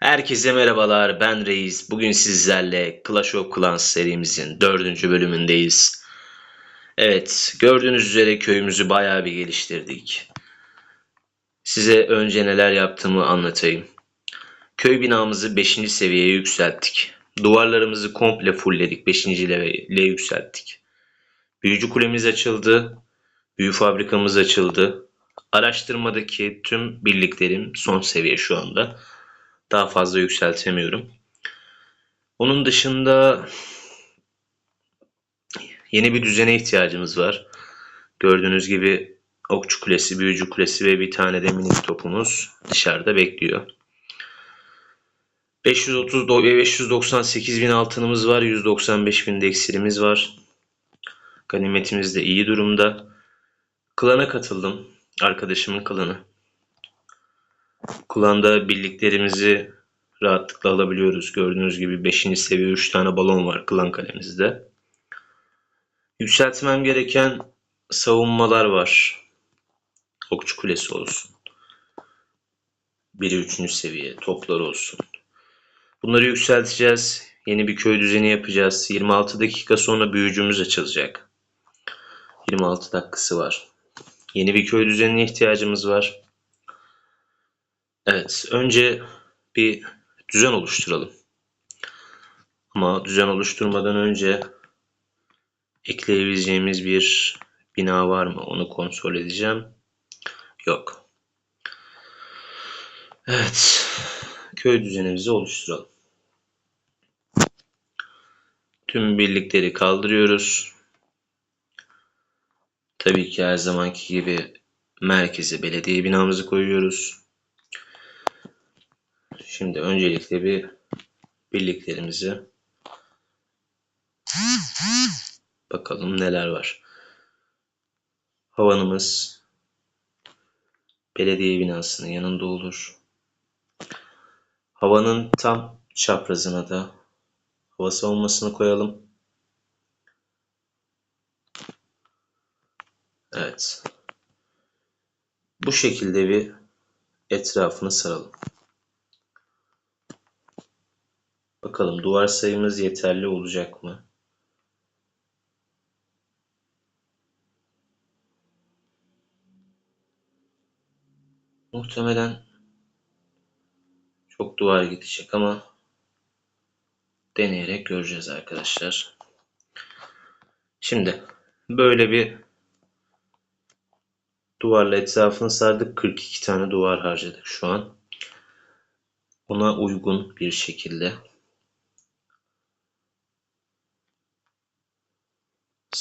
Herkese merhabalar, ben Reis. Bugün sizlerle Clash of Clans serimizin dördüncü bölümündeyiz. Evet, gördüğünüz üzere köyümüzü bayağı bir geliştirdik. Size önce neler yaptığımı anlatayım. Köy binamızı 5. seviyeye yükselttik. Duvarlarımızı komple fullledik, 5. levele yükselttik. Büyücü kulemiz açıldı, büyü fabrikamız açıldı. Araştırmadaki tüm birliklerim son seviye şu anda. Daha fazla yükseltemiyorum. Onun dışında yeni bir düzene ihtiyacımız var. Gördüğünüz gibi okçu kulesi, büyücü kulesi ve bir tane de minik topumuz dışarıda bekliyor. 530 do- ve 598 bin altınımız var. 195 bin de iksirimiz var. Ganimetimiz de iyi durumda. Klana katıldım. Arkadaşımın klanı. Klanda birliklerimizi rahatlıkla alabiliyoruz. Gördüğünüz gibi 5. seviye 3 tane balon var klan kalemizde. Yükseltmem gereken savunmalar var. Okçu kulesi olsun. Biri 3. seviye toplar olsun. Bunları yükselteceğiz. Yeni bir köy düzeni yapacağız. 26 dakika sonra büyücümüz açılacak. 26 dakikası var. Yeni bir köy düzenine ihtiyacımız var. Evet, önce bir düzen oluşturalım. Ama düzen oluşturmadan önce ekleyebileceğimiz bir bina var mı? Onu kontrol edeceğim. Yok. Evet, köy düzenimizi oluşturalım. Tüm birlikleri kaldırıyoruz. Tabii ki her zamanki gibi merkeze belediye binamızı koyuyoruz. Şimdi öncelikle bir birliklerimizi bakalım neler var. Havanımız belediye binasının yanında olur. Havanın tam çaprazına da hava savunmasını koyalım. Evet. Bu şekilde bir etrafını saralım. Bakalım duvar sayımız yeterli olacak mı? Muhtemelen çok duvar gidecek ama deneyerek göreceğiz arkadaşlar. Şimdi böyle bir duvarla etrafını sardık. 42 tane duvar harcadık şu an. Ona uygun bir şekilde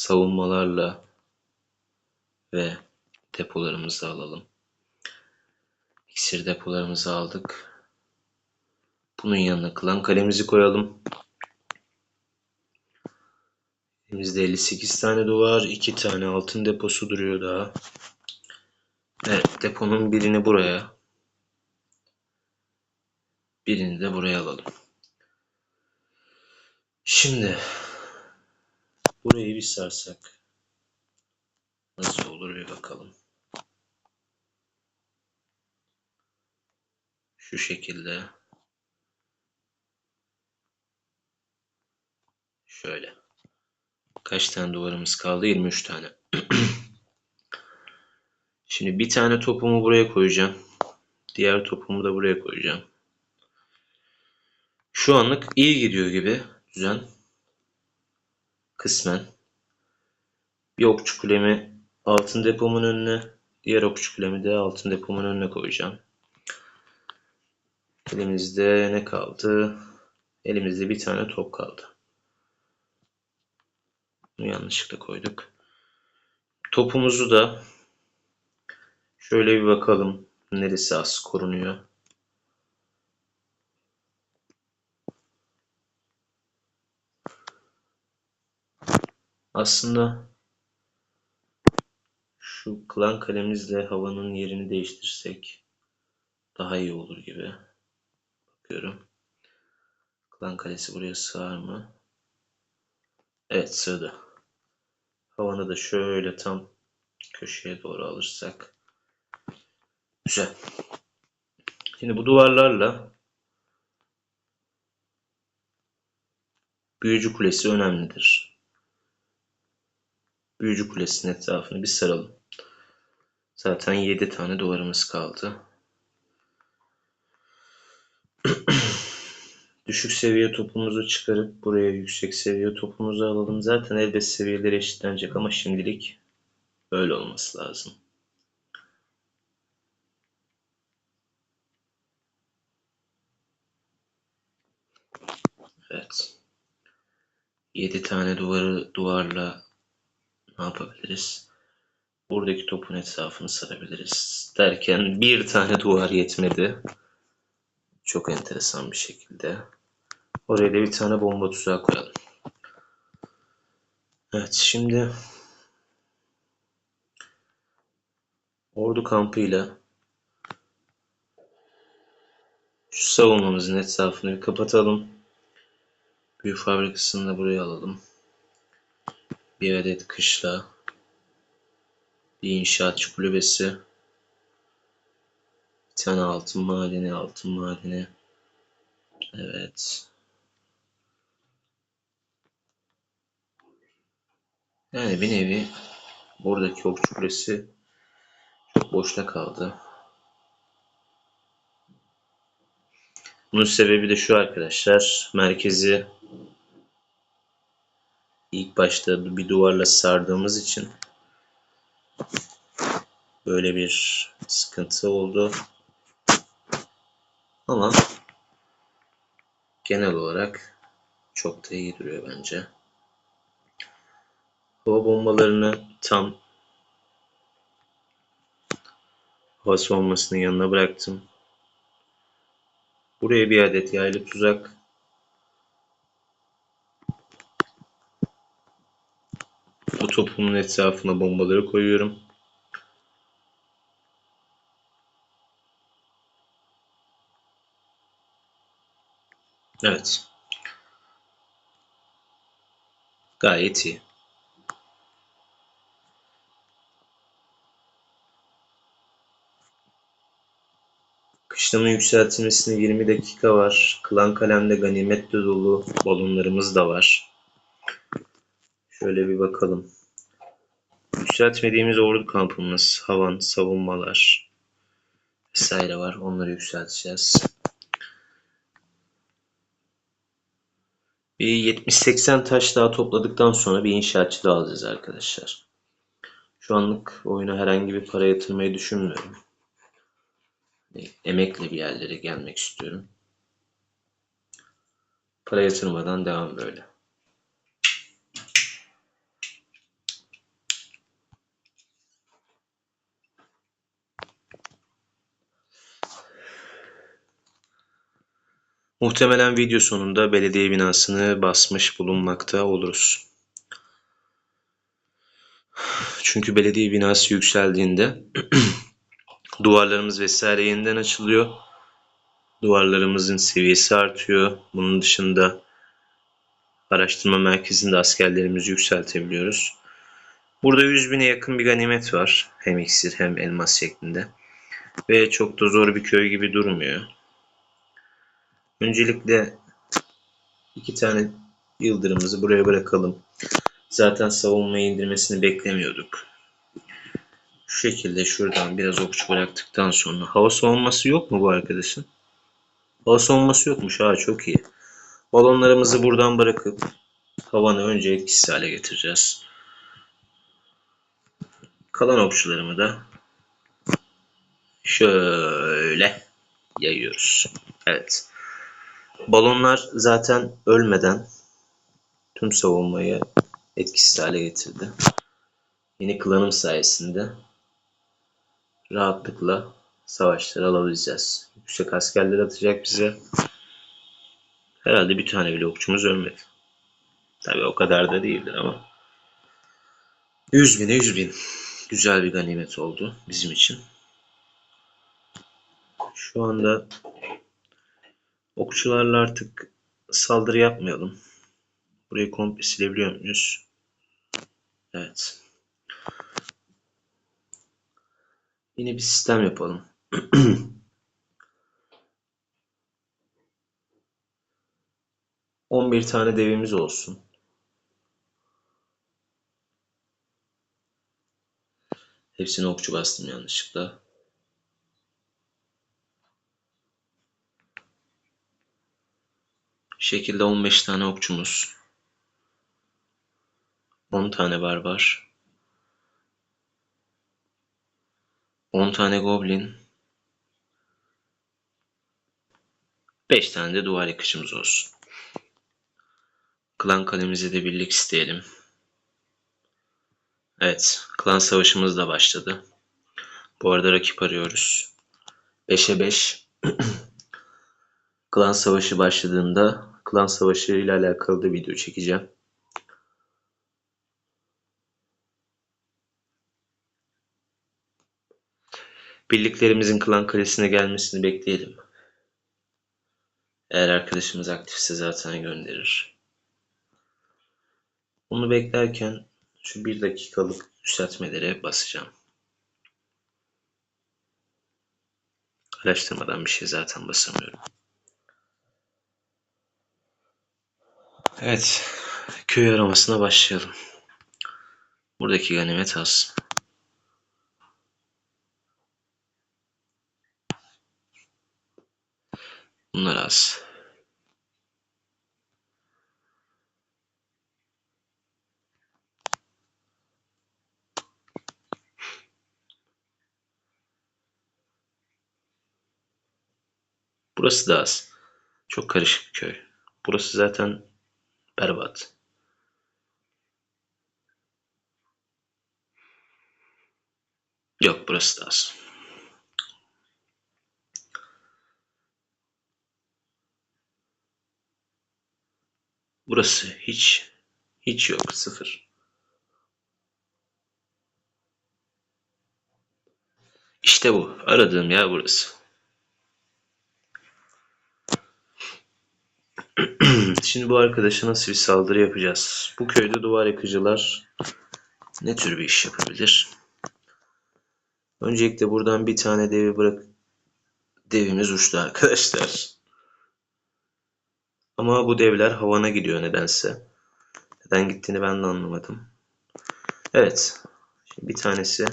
savunmalarla ve depolarımızı alalım. İksir depolarımızı aldık. Bunun yanına klan kalemizi koyalım. Elimizde 58 tane duvar, 2 tane altın deposu duruyor daha. Evet, deponun birini buraya, birini de buraya alalım. Şimdi burayı bir sarsak nasıl olur bir bakalım. Şu şekilde. Şöyle. Kaç tane duvarımız kaldı? 23 tane. Şimdi bir tane topumu buraya koyacağım. Diğer topumu da buraya koyacağım. Şu anlık iyi gidiyor gibi düzen. Kısmen. Bir okçu kulemi altın depomun önüne, diğer okçu kulemi de altın depomun önüne koyacağım. Elimizde ne kaldı? Elimizde bir tane top kaldı. Bunu yanlışlıkla koyduk. Topumuzu da şöyle bir bakalım neresi az korunuyor. Aslında şu klan kalemizle havanın yerini değiştirsek daha iyi olur gibi. Bakıyorum. Klan kalesi buraya sığar mı? Evet sığdı. Havanı da şöyle tam köşeye doğru alırsak. Güzel. Şimdi bu duvarlarla büyücü kulesi önemlidir. Büyücü kulesinin etrafını bir saralım. Zaten 7 tane duvarımız kaldı. Düşük seviye topumuzu çıkarıp buraya yüksek seviye topumuzu alalım. Zaten elbet seviyeleri eşitlenecek ama şimdilik böyle olması lazım. Evet. 7 tane duvarı duvarla ne yapabiliriz? Buradaki topun etrafını sarabiliriz. Derken bir tane duvar yetmedi. Çok enteresan bir şekilde. Oraya da bir tane bomba tuzağı koyalım. Evet şimdi ordu kampıyla şu savunmamızın etrafını bir kapatalım. Büyü fabrikasını da buraya alalım. Bir adet kışla. Bir inşaatçı kulübesi. Bir tane altın madeni, altın madeni. Evet. Yani bir nevi buradaki okçu kulesi çok boşta kaldı. Bunun sebebi de şu arkadaşlar. Merkezi ilk başta bir duvarla sardığımız için böyle bir sıkıntı oldu. Ama genel olarak çok da iyi duruyor bence. Hava bombalarını tam hava savunmasının yanına bıraktım. Buraya bir adet yaylı tuzak. Bu topumun etrafına bombaları koyuyorum. Evet. Gayet iyi. Kışlama yükseltilmesine 20 dakika var. Klan kalemde ganimetle dolu balonlarımız da var. Şöyle bir bakalım. Yükseltmediğimiz ordu kampımız, havan, savunmalar vesaire var. Onları yükselteceğiz. Bir 70-80 taş daha topladıktan sonra bir inşaatçı daha alacağız arkadaşlar. Şu anlık oyuna herhangi bir para yatırmayı düşünmüyorum. Emekle bir yerlere gelmek istiyorum. Para yatırmadan devam böyle. Muhtemelen video sonunda belediye binasını basmış bulunmakta oluruz. Çünkü belediye binası yükseldiğinde duvarlarımız vesaire yeniden açılıyor. Duvarlarımızın seviyesi artıyor. Bunun dışında araştırma merkezinde askerlerimizi yükseltebiliyoruz. Burada 100 bine yakın bir ganimet var. Hem iksir hem elmas şeklinde. Ve çok da zor bir köy gibi durmuyor. Öncelikle iki tane yıldırımımızı buraya bırakalım. Zaten savunmayı indirmesini beklemiyorduk. Şu şekilde şuradan biraz okçu bıraktıktan sonra hava savunması yok mu bu arkadaşın? Hava savunması yokmuş. Ha çok iyi. Balonlarımızı buradan bırakıp havanı önce etkisiz hale getireceğiz. Kalan okçularımı da şöyle yayıyoruz. Evet. Balonlar zaten ölmeden tüm savunmayı etkisiz hale getirdi. Yeni klanım sayesinde rahatlıkla savaşları alabileceğiz. Yüksek askerler atacak bize. Herhalde bir tane bile okçumuz ölmedi. Tabii o kadar da değildir ama. 100 bine 100 bin. Güzel bir ganimet oldu bizim için. Şu anda okçularla artık saldırı yapmayalım. Burayı komple silebiliyor muyuz? Evet. Yine bir sistem yapalım. 11 tane devimiz olsun. Hepsine okçu bastım yanlışlıkla. Şekilde 15 tane okçumuz. 10 tane barbar. 10 tane goblin. 5 tane de duvar yıkışımız olsun. Klan kalemize de birlik isteyelim. Evet, klan savaşımız da başladı. Bu arada rakip arıyoruz. 5'e 5. klan savaşı başladığında klan savaşı ile alakalı da video çekeceğim. Birliklerimizin klan kalesine gelmesini bekleyelim. Eğer arkadaşımız aktifse zaten gönderir. Onu beklerken şu bir dakikalık yükseltmelere basacağım. Araştırmadan bir şey zaten basamıyorum. Evet, köy aramasına başlayalım. Buradaki ganimet az. Bunlar az. Burası da az. Çok karışık bir köy. Burası zaten berbat. Yok burası da az. Burası hiç hiç yok. Sıfır. İşte bu. Aradığım yer burası. Şimdi bu arkadaşa nasıl bir saldırı yapacağız? Bu köyde duvar yakıcılar ne tür bir iş yapabilir? Öncelikle buradan bir tane devi bırak. Devimiz uçtu arkadaşlar. Ama bu devler havana gidiyor nedense. Neden gittiğini ben de anlamadım. Evet. Şimdi bir tanesi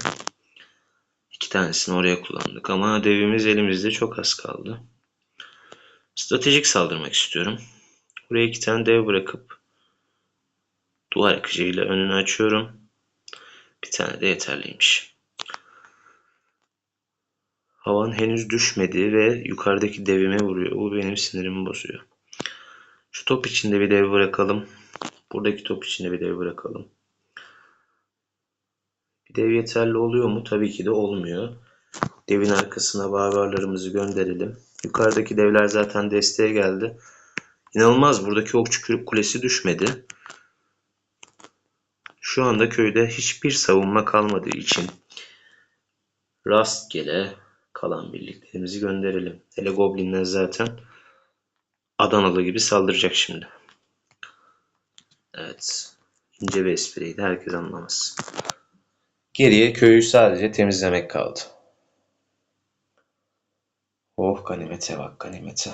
iki tanesini oraya kullandık ama devimiz elimizde çok az kaldı. Stratejik saldırmak istiyorum. Buraya iki tane dev bırakıp duvar yakıcıyla önünü açıyorum. Bir tane de yeterliymiş. Havan henüz düşmedi ve yukarıdaki devime vuruyor. Bu benim sinirimi bozuyor. Şu top içinde bir dev bırakalım. Buradaki top içinde bir dev bırakalım. Bir dev yeterli oluyor mu? Tabii ki de olmuyor. Devin arkasına barbarlarımızı gönderelim. Yukarıdaki devler zaten desteğe geldi. İnanılmaz buradaki okçu kulesi düşmedi. Şu anda köyde hiçbir savunma kalmadığı için rastgele kalan birliklerimizi gönderelim. Hele goblinler zaten Adanalı gibi saldıracak şimdi. Evet. İnce bir espriydi. Herkes anlamaz. Geriye köyü sadece temizlemek kaldı. Oh ganimete bak ganimete.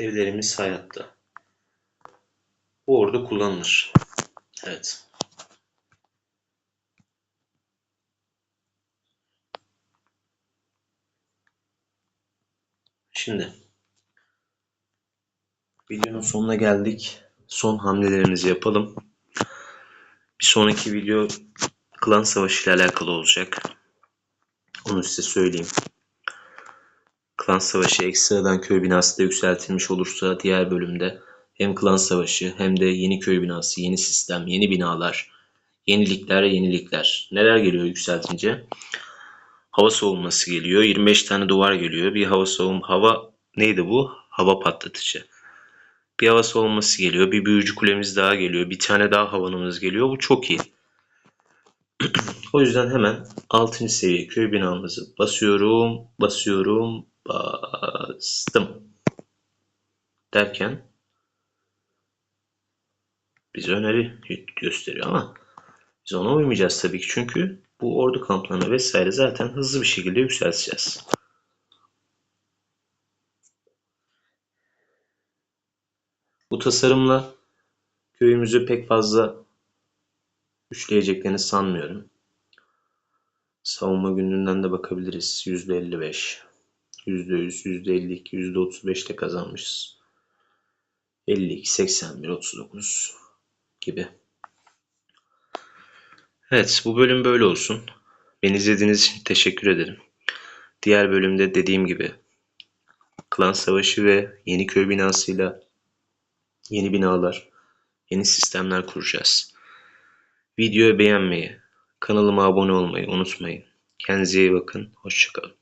Devlerimiz hayatta. Bu orada kullanılır. Evet. Şimdi videonun sonuna geldik. Son hamlelerimizi yapalım. Bir sonraki video klan savaşı ile alakalı olacak. Onu size söyleyeyim. Klan savaşı ekstradan köy binası da yükseltilmiş olursa diğer bölümde hem klan savaşı hem de yeni köy binası, yeni sistem, yeni binalar, yenilikler, yenilikler. Neler geliyor yükseltince? Hava savunması geliyor. 25 tane duvar geliyor. Bir hava savun hava neydi bu? Hava patlatıcı. Bir hava savunması geliyor. Bir büyücü kulemiz daha geliyor. Bir tane daha havanımız geliyor. Bu çok iyi. o yüzden hemen 6. seviye köy binamızı basıyorum, basıyorum, bastım. Derken bize öneri gösteriyor ama Biz ona uymayacağız tabii ki çünkü bu ordu kamplarını vesaire zaten hızlı bir şekilde yükselteceğiz. Bu tasarımla köyümüzü pek fazla güçleyeceklerini sanmıyorum. Savunma günlüğünden de bakabiliriz. %55, %100, %52, %35 de kazanmışız. 52, 81, 39 gibi. Evet, bu bölüm böyle olsun. Beni izlediğiniz için teşekkür ederim. Diğer bölümde dediğim gibi klan savaşı ve yeni köy binasıyla yeni binalar, yeni sistemler kuracağız. Videoyu beğenmeyi, kanalıma abone olmayı unutmayın. Kendinize iyi bakın. Hoşçakalın.